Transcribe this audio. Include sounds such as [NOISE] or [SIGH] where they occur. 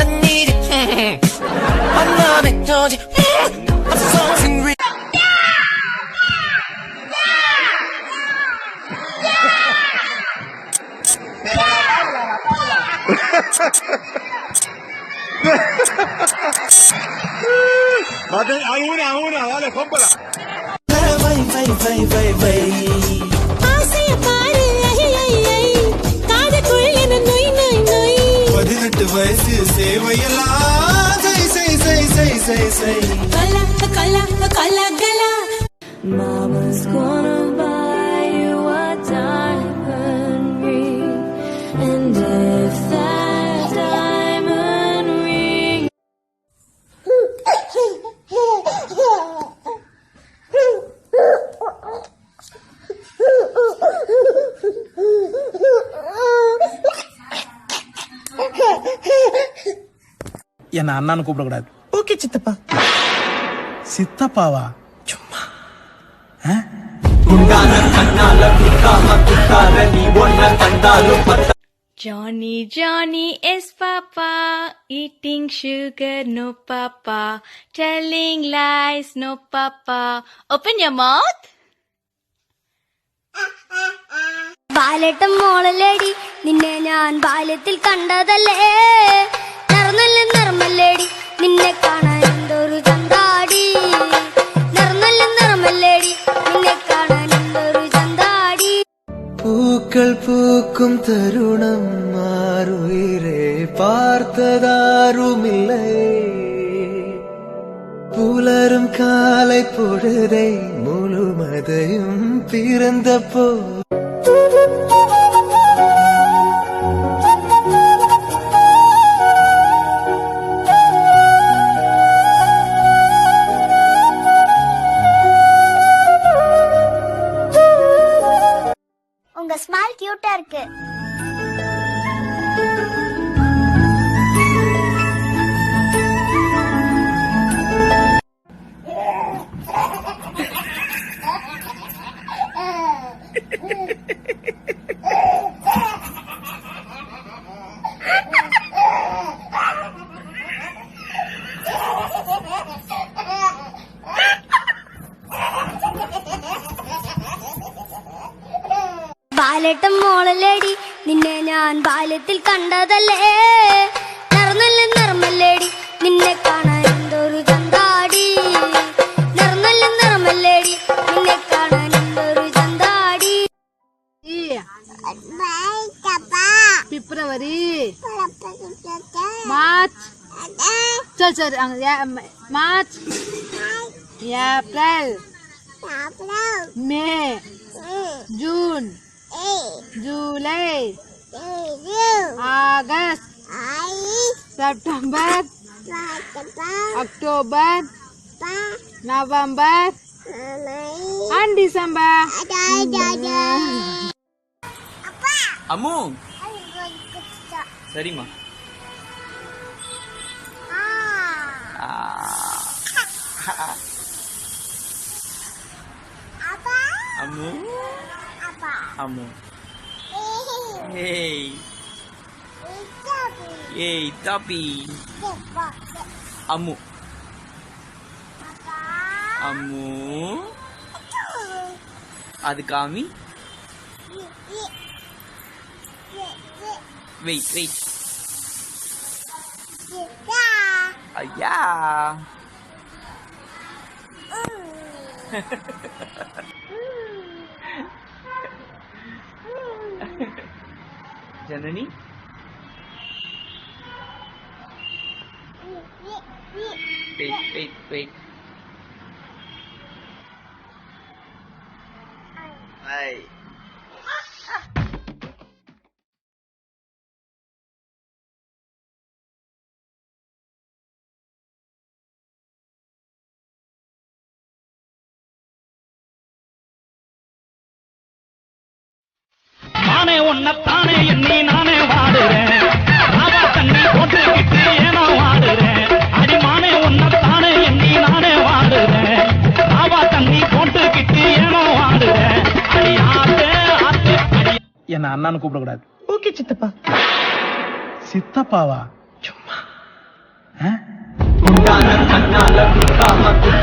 I need it. Mm [LAUGHS] -hmm. I'm loving, [LAUGHS] செய் செய் செய் செய் கலா கலா கலகலா Mama's gonna buy you a diamond ring, and if that diamond ring என்ன அண்ணான்னு கூப்பிடக்கூடாது okay சித்தப்பா சித்தப்பாவா சும்மா Johnny, Johnny is Papa, eating sugar, no Papa, telling lies, no Papa. Open your mouth. ബാലട്ടം മോളല്ലേടി നിന്നെ ഞാൻ ബാല്യത്തിൽ കണ്ടതല്ലേ നിറന്നല്ല നിറമല്ലേടി നിന്നെ കാണാൻ பூக்கள் பூக்கும் தருணம் மாறுயிரே பார்த்ததாருமில்லை. புலரும் காலை பொழுதை முழுமதையும் பிறந்த போ கியூட்டா இருக்கு. ലാലേട്ടൻ മോളല്ലേടി. നിന്നെ ഞാൻ ബാല്യത്തിൽ കണ്ടതല്ലേ? നിറന്നല്ല നിറമല്ലേടി നിന്നെ കാണാൻ എന്തൊരു ചന്താടി. നിറന്നല്ല നിറമല്ലേടി നിന്നെ കാണാൻ എന്തൊരു ചന്താടി. ഫിബ്രുവരി. മാർച്ച്. चल चल मार्च अप्रैल मे जून Juli Agus September Oktober November dan Desember Apa? Amu Dari ma Apa? Amu Amu apa? Hey. Hey, tapi. Ada kami? Wait, wait. Oh, ya. [LAUGHS] じゃあ何？ペ。はい நானே உன்னைத்தானே எண்ணி நானே வாடுறேன். ராவா தண்ணி போட்டுக்கிட்டு ஏனோ வாடுறேன். அடிமானே உன்னைத்தானே எண்ணி நானே வாடுறேன். ராவா தண்ணி போட்டுக்கிட்டு ஏனோ வாடுறேன். அடி ஆத்தே ஆத்தே அடி என்ன அண்ணான்னு கூப்பிடக்கூடாது. ஓகே சித்தப்பா. சித்தப்பாவா? கண்ணால குத்தாம குத்தாத நீ ஒன்ன கண்டாலும்